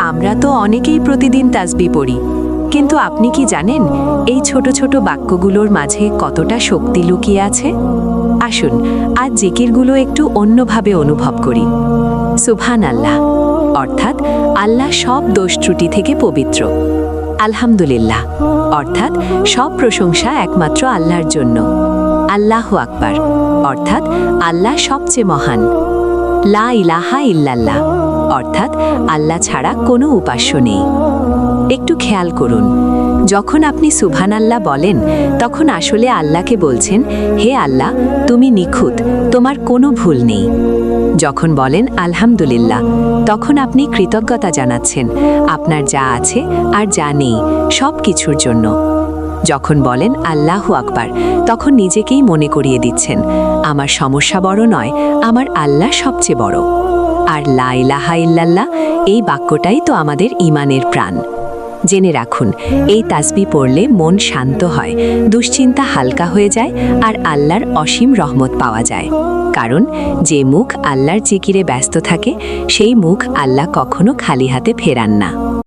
আমরা তো অনেকেই প্রতিদিন তাজবি পড়ি। কিন্তু আপনি কি জানেন, এই ছোট ছোট বাক্যগুলোর মাঝে কতটা শক্তি লুকিয়ে আছে? আসুন, আজ জিকিরগুলো একটু অন্যভাবে অনুভব করি। সুবহান আল্লাহ অর্থাৎ, আল্লাহ সব দোষ ত্রুটি থেকে পবিত্র। আলহামদুলিল্লাহ। অর্থাৎ, সব প্রশংসা একমাত্র আল্লাহর জন্য। আল্লাহ আকবার। অর্থাৎ, আল্লাহ সবচেয়ে মহান। লা ইলাহা ইল্লাল্লাহ। অর্থাৎ আল্লাহ ছাড়া কোনো উপাস্য নেই। একটু খেয়াল করুন, যখন আপনি সুভান আল্লাহ বলেন, তখন আসলে আল্লাহকে বলছেন, হে আল্লাহ, তুমি নিখুঁত, তোমার কোনো ভুল নেই। যখন বলেন, আলহামদুলিল্লাহ, তখন আপনি কৃতজ্ঞতা জানাচ্ছেন, আপনার যা আছে আর যা নেই, সব কিছুর জন্য। যখন বলেন, আল্লাহ আকবার, তখন নিজেকেই মনে করিয়ে দিচ্ছেন, আমার সমস্যা বড় নয়, আমার আল্লাহ সবচেয়ে বড়। আর লা ইলাহা ইল্লাল্লাহ, এই বাক্যটাই তো আমাদের ইমানের প্রাণ। জেনে রাখুন, এই তাসবি পড়লে মন শান্ত হয়, দুশ্চিন্তা হালকা হয়ে যায় আর আল্লাহর অসীম রহমত পাওয়া যায়। কারণ, যে মুখ আল্লাহর জিকিরে ব্যস্ত থাকে, সেই মুখ আল্লাহ কখনো খালি হাতে ফেরান না।